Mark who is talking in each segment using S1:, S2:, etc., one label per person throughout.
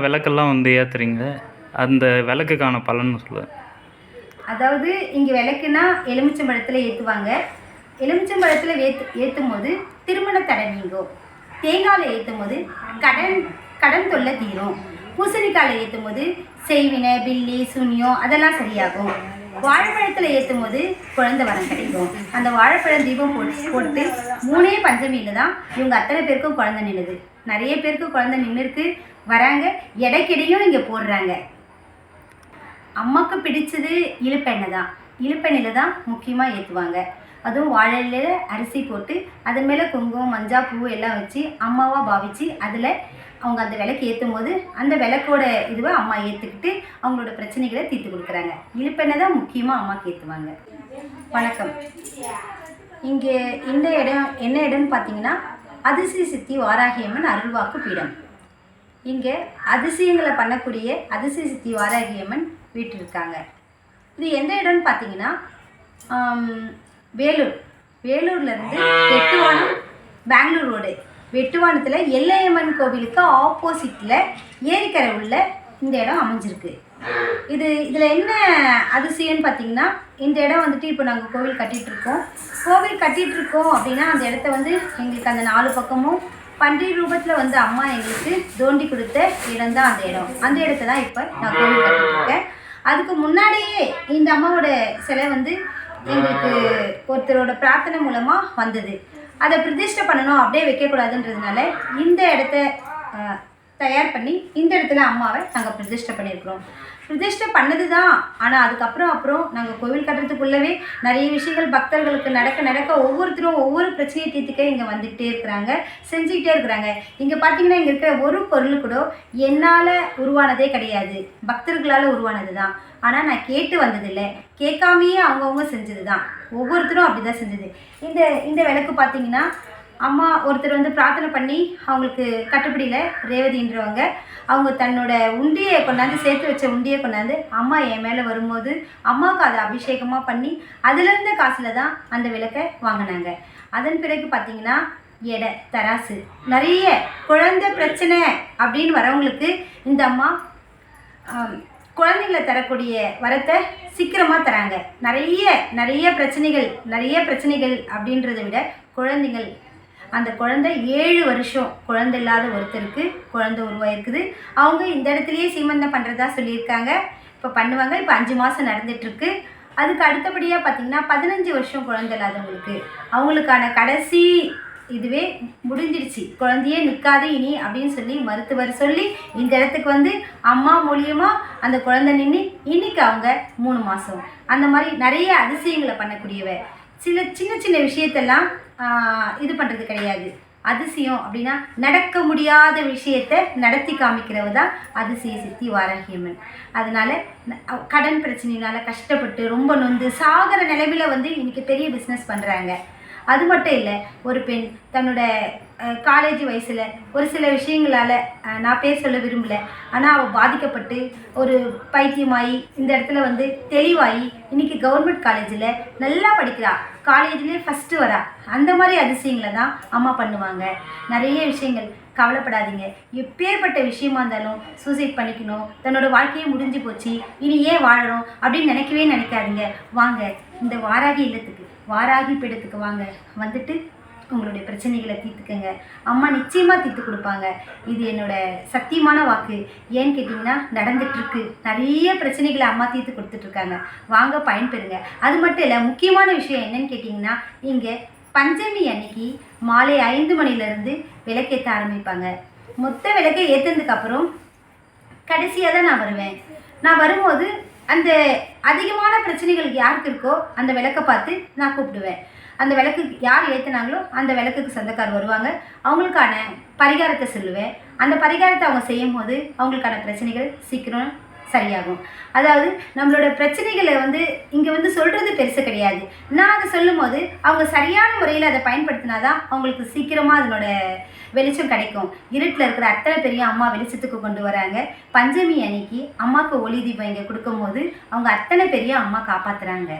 S1: விளக்கெல்லாம் வந்து ஏற்றுறீங்க அந்த விளக்குக்கான பலன் சொல்லுவேன்
S2: அதாவது இங்கே விளக்குனா எலுமிச்சம்பழத்தில் ஏற்றுவாங்க எலுமிச்சம்பழத்தில் ஏற்று ஏற்றும் போது திருமண தடை நீங்கும். தேங்காயில் ஏற்றும் போது கடன் கடன் தொல்லை தீரும். பூசணிக்காயில் ஏற்றும் போது செய்வினை பில்லி சுனியோ அதெல்லாம் சரியாகும். வாழைப்பழத்தில் ஏற்றும் போது குழந்தை வரம் கிடைக்கும். அந்த வாழைப்பழம் தீபம் போட்டு போட்டு மூணே பஞ்சமியில் தான் இவங்க அத்தனை பேருக்கும் குழந்தை நின்றுது நிறைய பேருக்கு குழந்தை நின்றுருக்கு வராங்க. எடைக்கெடையும் இங்கே போடுறாங்க. அம்மாவுக்கு பிடிச்சது இழுப்பெண்ணெய் தான். இழுப்பெண்ணெயில் தான் முக்கியமாக ஏற்றுவாங்க அதுவும் வாழையில அரிசி போட்டு அதன் மேலே குங்குமம் மஞ்சா பூ எல்லாம் வச்சு அம்மாவாக பாவிச்சு அதில் அவங்க அந்த விளக்கு ஏற்றும் போது அந்த விளக்கோட இதுவை அம்மா ஏற்றுக்கிட்டு அவங்களோட பிரச்சனைகளை தீர்த்து கொடுக்குறாங்க. இழுப்பெண்ணெய் தான் முக்கியமாக அம்மாவுக்கு ஏற்றுவாங்க வணக்கம். இங்கே இந்த இடம் என்ன இடம்னு பார்த்தீங்கன்னா அதிசய சித்தி வாராகியம்மன் அருள்வாக்கு பீடம். இங்கே அதிசயங்களை பண்ணக்கூடிய அதிசய சித்தி வாராகியம்மன் வீட்டு இருக்காங்க இது எந்த இடம்னு பார்த்தீங்கன்னா வேலூர். வேலூர்லேருந்து வெட்டுவானம் பெங்களூர் ரோடு. வெட்டுவானத்தில் எல்லையம்மன் கோவிலுக்கு ஆப்போசிட்டில் ஏரிக்கரை உள்ள இந்த இடம் அமைஞ்சிருக்கு. இது இதில் என்ன அதிசயம்னு பார்த்தீங்கன்னா இந்த இடம் வந்துட்டு இப்போ நாங்கள் கோவில் கட்டிகிட்ருக்கோம் கோவில் கட்டிகிட்ருக்கோம் இருக்கோம் அப்படின்னா அந்த இடத்த வந்து எங்களுக்கு அந்த நாலு பக்கமும் பன்றி ரூபத்தில் வந்து அம்மா எங்களுக்கு தோண்டி கொடுத்த இடம் தான் அந்த இடம். அந்த இடத்த தான் இப்போ நான் கோவில் கட்டிட்டு அதுக்கு முன்னாடியே இந்த அம்மாவோட சிலை வந்து எங்களுக்கு ஒருத்தரோட பிரார்த்தனை மூலமாக வந்தது. அதை பிரதிஷ்டை பண்ணணும் அப்படியே வைக்கக்கூடாதுன்றதுனால இந்த இடத்த தயார் பண்ணி இந்த இடத்துல அம்மாவை நாங்கள் பிரதிஷ்டை பண்ணியிருக்கிறோம். பிரதிஷ்டை பண்ணது தான் ஆனால் அதுக்கப்புறம் அப்புறம் நாங்கள் கோவில் கட்டுறதுக்குள்ளவே நிறைய விஷயங்கள் பக்தர்களுக்கு நடக்க நடக்க ஒவ்வொருத்தரும் ஒவ்வொரு பிரச்சனையை தீர்த்துக்க இங்கே வந்துக்கிட்டே இருக்கிறாங்க செஞ்சுக்கிட்டே இருக்கிறாங்க. இங்கே பார்த்தீங்கன்னா இங்கே இருக்கிற ஒரு பொருள் கூட என்னால் உருவானதே கிடையாது. பக்தர்களால் உருவானது தான் ஆனால் நான் கேட்டு வந்ததில்லை. கேட்காமையே அவங்கவுங்க செஞ்சது தான் ஒவ்வொருத்தரும் அப்படி தான் செஞ்சது. இந்த இந்த விளக்கு பார்த்தீங்கன்னா அம்மா ஒருத்தர் வந்து பிரார்த்தனை பண்ணி அவங்களுக்கு கட்டுப்படியில் ரேவதின்றவங்க அவங்க தன்னோட உண்டியை கொண்டாந்து சேர்த்து வச்ச உண்டியை கொண்டாந்து அம்மா என் மேலே வரும்போது அம்மாவுக்கு அதை அபிஷேகமாக பண்ணி அதுலேருந்த காசில் தான் அந்த விளக்கை வாங்கினாங்க. அதன் பிறகு பார்த்தீங்கன்னா எடை தராசு நிறைய குழந்தை பிரச்சனை அப்படின்னு வரவங்களுக்கு இந்த அம்மா குழந்தைங்களை தரக்கூடிய வரத்தை சீக்கிரமாக தராங்க. நிறைய நிறைய பிரச்சனைகள் நிறைய பிரச்சனைகள் அப்படின்றத விட குழந்தைகள் அந்த குழந்தை ஏழு வருஷம் குழந்தை இல்லாத ஒருத்தருக்கு குழந்தை உருவாயிருக்குது. அவங்க இந்த இடத்துலையே சீமந்தம் பண்ணுறதா சொல்லியிருக்காங்க. இப்போ பண்ணுவாங்க. இப்போ அஞ்சு மாதம் நடந்துட்டுருக்கு. அதுக்கு அடுத்தபடியாக பார்த்தீங்கன்னா பதினஞ்சு வருஷம் குழந்தை இல்லாதவங்களுக்கு அவங்களுக்கான கடைசி இதுவே முடிஞ்சிடுச்சு. குழந்தையே நிற்காது இனி அப்படின்னு சொல்லி மருத்துவர் சொல்லி இந்த இடத்துக்கு வந்து அம்மா மூலியமாக அந்த குழந்தை நின்று இன்னைக்கு அவங்க மூணு மாதம் அந்த மாதிரி நிறைய அதிசயங்களை பண்ணக்கூடியவ. சில சின்ன சின்ன விஷயத்தெல்லாம் இது பண்ணுறது கிடையாது. அதிசயம் அப்படின்னா நடக்க முடியாத விஷயத்தை நடத்தி காமிக்கிறவ தான் அதிசய சித்தி வாரகியம்மன் அதனால் கடன் பிரச்சனையினால் கஷ்டப்பட்டு ரொம்ப நொந்து சாகிற நிலைமையில வந்து இன்றைக்கி பெரிய பிஸ்னஸ் பண்ணுறாங்க அது மட்டும் இல்லை ஒரு பெண் தன்னோட காலேஜ் வயசில் ஒரு சில விஷயங்களால் நான் பேர் சொல்ல விரும்பல. ஆனால் அவள் பாதிக்கப்பட்டு ஒரு பைத்தியமாகி இந்த இடத்துல வந்து தெளிவாகி இன்றைக்கி கவர்மெண்ட் காலேஜில் நல்லா படிக்கிறா. காலேஜ்லேயே ஃபஸ்ட்டு வரா. அந்த மாதிரி அதிசயங்களை தான் அம்மா பண்ணுவாங்க. நிறைய விஷயங்கள் கவலைப்படாதீங்க. எப்பேற்பட்ட விஷயமா இருந்தாலும் சூசைட் பண்ணிக்கணும். தன்னோட வாழ்க்கையே முடிஞ்சு போச்சு. இனி ஏன் வாழணும் அப்படின்னு நினைக்கவே நினைக்காதீங்க. வாங்க இந்த வாராகி இல்லத்துக்கு. வாராகி பீடத்துக்கு வாங்க. வந்துட்டு உங்களுடைய பிரச்சனைகளை தீர்த்துக்கங்க. அம்மா நிச்சயமாக தீர்த்து கொடுப்பாங்க. இது என்னோட சத்தியமான வாக்கு. ஏன்னு கேட்டிங்கன்னா நடந்துட்டுருக்கு நிறைய பிரச்சனைகளை அம்மா தீர்த்து கொடுத்துட்ருக்காங்க வாங்க பயன்பெறுங்க. அது மட்டும் இல்லை முக்கியமான விஷயம் என்னன்னு கேட்டிங்கன்னா இங்கே பஞ்சமி அன்னைக்கு மாலை ஐந்து மணிலேருந்து விளக்கேற்ற ஆரம்பிப்பாங்க. மொத்த விளக்கை ஏற்றுனதுக்கப்புறம் கடைசியாக தான் நான் வருவேன். நான் வரும்போது அந்த அதிகமான பிரச்சனைகள் யாருக்கு இருக்கோ அந்த விளக்கை பார்த்து நான் கூப்பிடுவேன். அந்த விளக்குக்கு யார் ஏற்றுனாங்களோ அந்த விளக்குக்கு சொந்தக்கார் வருவாங்க. அவங்களுக்கான பரிகாரத்தை சொல்லுவேன். அந்த பரிகாரத்தை அவங்க செய்யும் போது அவங்களுக்கான பிரச்சனைகள் சீக்கிரம் சரியாகும். அதாவது நம்மளோட பிரச்சனைகளை வந்து இங்கே வந்து சொல்கிறது பெருசு கிடையாது. நான் அதை சொல்லும்போது அவங்க சரியான முறையில் அதை பயன்படுத்தினா தான் அவங்களுக்கு சீக்கிரமாக அதனோட வெளிச்சம் கிடைக்கும். இருட்டில் இருக்கிற அத்தனை பெரிய அம்மா வெளிச்சத்துக்கு கொண்டு வராங்க. பஞ்சமி அன்னைக்கு அம்மாவுக்கு ஒளி தீபம் இங்கே கொடுக்கும்போது அவங்க அத்தனை பெரிய அம்மா காப்பாற்றுறாங்க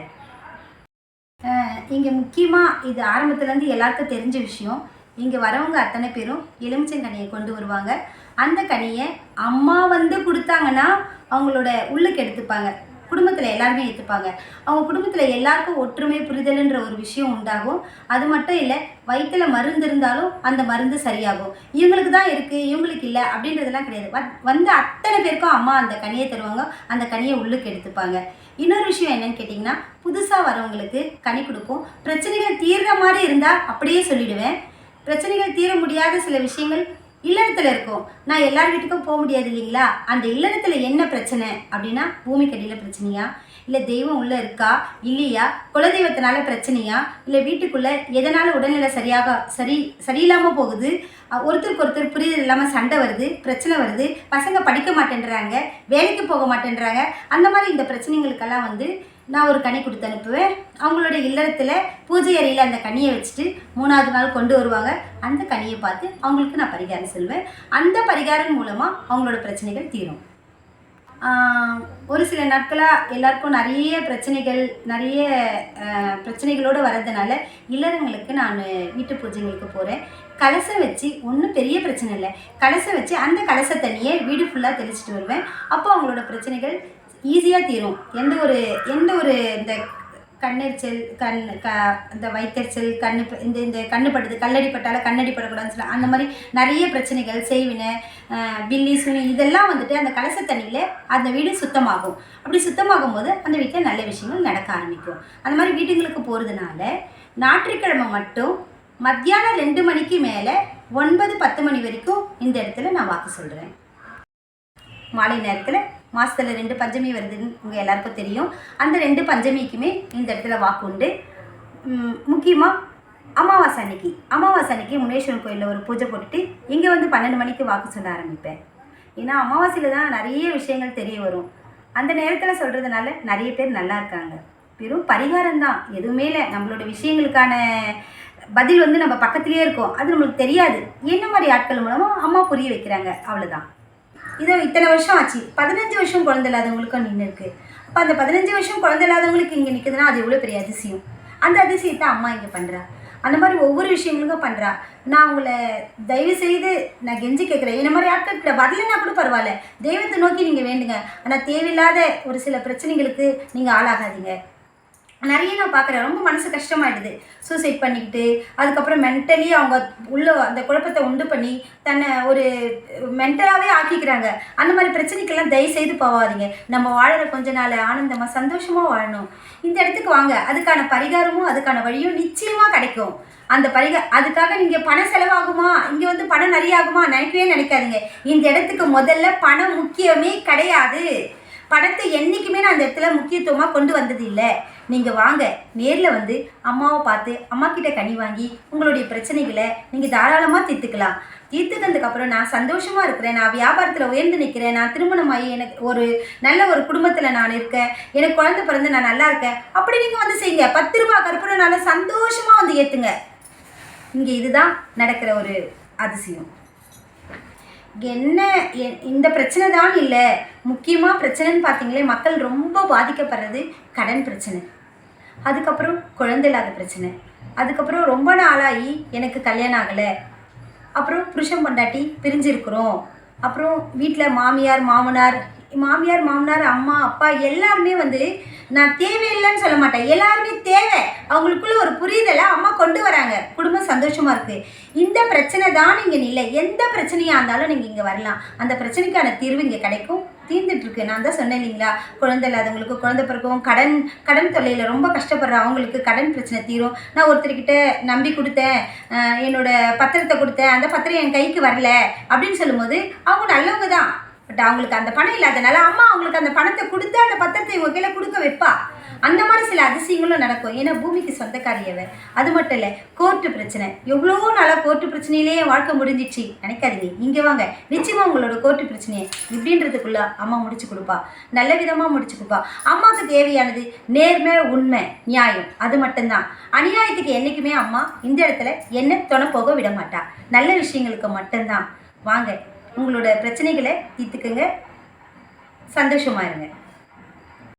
S2: இங்கே முக்கியமாக இது ஆரம்பத்துலேருந்து எல்லாருக்கும் தெரிஞ்ச விஷயம் இங்கே வரவங்க அத்தனை பேரும் எலுமிச்சங்கனியை கொண்டு வருவாங்க. அந்த கனியை அம்மா வந்து கொடுத்தாங்கன்னா அவங்களோட உள்ளுக்கு எடுத்துப்பாங்க. குடும்பத்தில் எல்லாருமே ஏற்றுப்பாங்க அவங்க குடும்பத்தில் எல்லாருக்கும் ஒற்றுமை புரிதல்ன்ற ஒரு விஷயம் உண்டாகும். அது மட்டும் இல்லை வயிற்றில் மருந்து இருந்தாலும் அந்த மருந்து சரியாகும். இவங்களுக்கு தான் இருக்குது இவங்களுக்கு இல்லை அப்படின்றதெல்லாம் கிடையாது. வத்- வந்த அத்தனை பேருக்கும் அம்மா அந்த கனியை தருவாங்க. அந்த கனியை உள்ளுக்கு எடுத்துப்பாங்க. இன்னொரு விஷயம் என்னன்னு கேட்டிங்கன்னா புதுசாக வரவங்களுக்கு கனி கொடுப்போம் பிரச்சனைகள் தீர்ற மாதிரி இருந்தால் அப்படியே சொல்லிடுவேன். பிரச்சனைகள் தீர முடியாத சில விஷயங்கள் இல்லறத்தில் இருக்கும். நான் எல்லார் வீட்டுக்கும் போக முடியாது இல்லைங்களா? அந்த இல்லறத்தில் என்ன பிரச்சனை? அப்படின்னா பூமிக்கடியில் பிரச்சனையா? இல்லை தெய்வம் உள்ளே இருக்கா? இல்லையா? குலதெய்வத்தினால பிரச்சனையா? இல்லை வீட்டுக்குள்ளே எதனால் உடல்நிலை சரியாக சரி சரியில்லாமல் போகுது? ஒருத்தருக்கு ஒருத்தர் புரிதல் இல்லாமல் சண்டை வருது பிரச்சனை வருது பசங்க படிக்க மாட்டேன்றாங்க வேலைக்கு போக மாட்டேன்றாங்க அந்த மாதிரி இந்த பிரச்சனைகளுக்கெல்லாம் வந்து நான் ஒரு கனி கொடுத்து அனுப்புவேன். அவங்களோட இல்லறத்தில் பூஜை அறையில் அந்த கனியை வச்சுட்டு மூணாவது நாள் கொண்டு வருவாங்க. அந்த கனியை பார்த்து அவங்களுக்கு நான் பரிகாரம் சொல்வேன். அந்த பரிகாரம் மூலமாக அவங்களோட பிரச்சனைகள் தீரும். ஒரு சில நாட்களாக எல்லாருக்கும் நிறைய பிரச்சனைகள் நிறைய பிரச்சனைகளோடு வர்றதுனால இல்லறங்களுக்கு நான் வீட்டு பூஜைங்களுக்கு போகிறேன் கலசம் வச்சு ஒன்றும் பெரிய பிரச்சனை இல்லை. கலசம் வச்சு அந்த கலச தண்ணியை வீடு ஃபுல்லாக தெளிச்சிட்டு வருவேன். அப்போ அவங்களோட பிரச்சனைகள் ஈஸியாக தீரும். எந்த ஒரு எந்த ஒரு இந்த கண்ணெரிச்சல் கண் க இந்த வயிற்றெரிச்சல் கண்ணு இந்த இந்த கண்ணு படுது கல்லடி பட்டால கண்ணடி படக்கூடாதுன்னு சொல்ல அந்த மாதிரி நிறைய பிரச்சனைகள் செய்வினை பில்லி சுனி இதெல்லாம் வந்துட்டு அந்த கலச தண்ணியில் அந்த வீடு சுத்தமாகும். அப்படி சுத்தமாகும் போது அந்த வீட்டில் நல்ல விஷயங்கள் நடக்க ஆரம்பிக்கும். அந்த மாதிரி வீடுங்களுக்கு போகிறதுனால ஞாயிற்றுக்கிழமை மட்டும் மத்தியானம் ரெண்டு மணிக்கு மேலே ஒன்பது பத்து மணி வரைக்கும் இந்த இடத்துல நான் வாக்கு சொல்கிறேன் மாலை நேரத்தில் மாதத்தில் ரெண்டு பஞ்சமி வருதுன்னு உங்கள் எல்லாருக்கும் தெரியும். அந்த ரெண்டு பஞ்சமிக்குமே இந்த இடத்துல வாக்கு உண்டு. முக்கியமாக அமாவாசை அன்னைக்கு. அமாவாசை அன்னைக்கு முனேஸ்வரன் கோயிலில் ஒரு பூஜை போட்டுட்டு இங்கே வந்து பன்னெண்டு மணிக்கு வாக்கு சொல்ல ஆரம்பிப்பேன். ஏன்னா அமாவாசையில் தான் நிறைய விஷயங்கள் தெரிய வரும். அந்த நேரத்தில் சொல்கிறதுனால நிறைய பேர் நல்லா இருக்காங்க. வெறும் பரிகாரம் தான். எதுவுமே இல்லை. நம்மளோட விஷயங்களுக்கான பதில் வந்து நம்ம பக்கத்துலேயே இருக்கும். அது நம்மளுக்கு தெரியாது. என்ன மாதிரி ஆட்கள் மூலமாக அம்மா புரிய வைக்கிறாங்க? அவ்வளோதான் இதோ இத்தனை வருஷம் ஆச்சு. பதினஞ்சு வருஷம் குழந்தை இல்லாதவங்களுக்கும் நின்று இருக்கு. அப்போ அந்த பதினஞ்சு வருஷம் குழந்தை இல்லாதவங்களுக்கு இங்கே நிற்குதுன்னா அது எவ்வளோ பெரிய அதிசயம்? அந்த அதிசயத்தை அம்மா இங்கே பண்ணுறா அந்த மாதிரி ஒவ்வொரு விஷயங்களுக்கும் பண்ணுறா நான் உங்களை தயவு செய்து நான் கெஞ்சி கேட்குறேன். இந்த மாதிரி ஆட்கள் வரலன்னா கூட பரவாயில்ல. தெய்வத்தை நோக்கி நீங்கள் வேண்டுங்க. ஆனால் தேவையில்லாத ஒரு சில பிரச்சனைகளுக்கு நீங்கள் ஆளாகாதீங்க. நிறைய நான் பார்க்குறேன். ரொம்ப மனசு கஷ்டமாயிடுது. சூசைட் பண்ணிக்கிட்டு அதுக்கப்புறம் மென்டலி அவங்க உள்ள அந்த குழப்பத்தை உண்டு பண்ணி தன்னை ஒரு மென்டலாகவே ஆக்கிக்கிறாங்க. அந்த மாதிரி பிரச்சனைக்கெல்லாம் தயவு செய்து போவாதீங்க நம்ம வாழற கொஞ்ச நாள் ஆனந்தமாக சந்தோஷமாக வாழணும். இந்த இடத்துக்கு வாங்க. அதுக்கான பரிகாரமும் அதுக்கான வழியும் நிச்சயமாக கிடைக்கும். அந்த பரிக அதுக்காக நீங்கள் பணம் செலவாகுமா? இங்கே வந்து பணம் நிறைய ஆகுமா நினைக்கவே நினைக்காதீங்க. இந்த இடத்துக்கு முதல்ல பணம் முக்கியமே கிடையாது. பணத்தை என்றைக்குமே நான் அந்த இடத்துல முக்கியத்துவமாக கொண்டு வந்தது இல்லை நீங்கள் வாங்க. நேரில் வந்து அம்மாவை பார்த்து அம்மா கிட்ட கனி வாங்கி உங்களுடைய பிரச்சனைகளை நீங்கள் தாராளமாக தீர்த்துக்கலாம். தீர்த்துக்கிறதுக்கப்புறம் நான் சந்தோஷமாக இருக்கிறேன். நான் வியாபாரத்தில் உயர்ந்து நிற்கிறேன் நான் திருமணமாகி எனக்கு ஒரு நல்ல ஒரு குடும்பத்தில் நான் இருக்கேன். எனக்கு குழந்தை பிறந்து நான் நல்லா இருக்கேன். அப்படி நீங்கள் வந்து செய்யுங்க. பத்து ரூபா ரூபாய் நல்லா சந்தோஷமாக வந்து ஏற்றுங்க இங்கே இதுதான் நடக்கிற ஒரு அதிசயம். என்ன இந்த பிரச்சனை தான் இல்லை. முக்கியமாக பிரச்சனைன்னு பார்த்தீங்களே மக்கள் ரொம்ப பாதிக்கப்படுறது கடன் பிரச்சனை. அதுக்கப்புறம் குழந்தை இல்லாத பிரச்சனை. அதுக்கப்புறம் ரொம்ப நாளாகி எனக்கு கல்யாணம் ஆகலை. அப்புறம் புருஷன் பொண்டாட்டி பிரிஞ்சிருக்கிறோம். அப்புறம் வீட்டில் மாமியார் மாமனார் மாமியார் மாமனார் அம்மா அப்பா எல்லாருமே வந்து நான் தேவையில்லைன்னு சொல்ல மாட்டேன். எல்லாருமே தேவை. அவங்களுக்குள்ள ஒரு புரிதலை அம்மா கொண்டு சந்தோஷமாக இருக்குது இந்த பிரச்சனை தான் இங்கே இல்லை எந்த பிரச்சனையாக இருந்தாலும் நீங்கள் இங்கே வரலாம். அந்த பிரச்சனைக்கான தீர்வு இங்கே கிடைக்கும். தீர்ந்துட்டுருக்கு நான் தான் சொன்னேன் இல்லைங்களா? குழந்தை இல்லாதவங்களுக்கு குழந்தை பிறக்கவும் கடன் கடன் தொல்லையில் ரொம்ப கஷ்டப்படுற அவங்களுக்கு கடன் பிரச்சனை தீரும். நான் ஒருத்தர்கிட்ட நம்பி கொடுத்தேன். என்னோட பத்திரத்தை கொடுத்தேன். அந்த பத்திரம் என் கைக்கு வரல அப்படின்னு சொல்லும்போது அவங்க நல்லவங்க தான். பட் அவங்களுக்கு அந்த பணம் இல்லாதனால அம்மா அவங்களுக்கு அந்த பணத்தை கொடுத்து அந்த பத்திரத்தை இவங்க கையில் கொடுக்க வைப்பா? அந்த மாதிரி சில அதிசயங்களும் நடக்கும். ஏன்னா பூமிக்கு சொந்தக்காரியவர் அது மட்டும் இல்லை கோர்ட்டு பிரச்சனை. எவ்வளோ நாளாக கோர்ட்டு பிரச்சனையிலேயே வாழ்க்கை முடிஞ்சிச்சு நினைக்காதீங்க. இங்கே வாங்க. நிச்சயமாக உங்களோட கோர்ட்டு பிரச்சனையை இப்படின்றதுக்குள்ள அம்மா முடிச்சு கொடுப்பா. நல்ல விதமாக முடிச்சு கொடுப்பா. அம்மாவுக்கு தேவையானது நேர்மை உண்மை நியாயம். அது மட்டும்தான். அநியாயத்துக்கு என்றைக்குமே அம்மா இந்த இடத்துல என்ன தொண போக விட மாட்டா. நல்ல விஷயங்களுக்கு மட்டும்தான். வாங்க. உங்களோட பிரச்சனைகளை தீர்த்துக்குங்க. சந்தோஷமா இருங்க.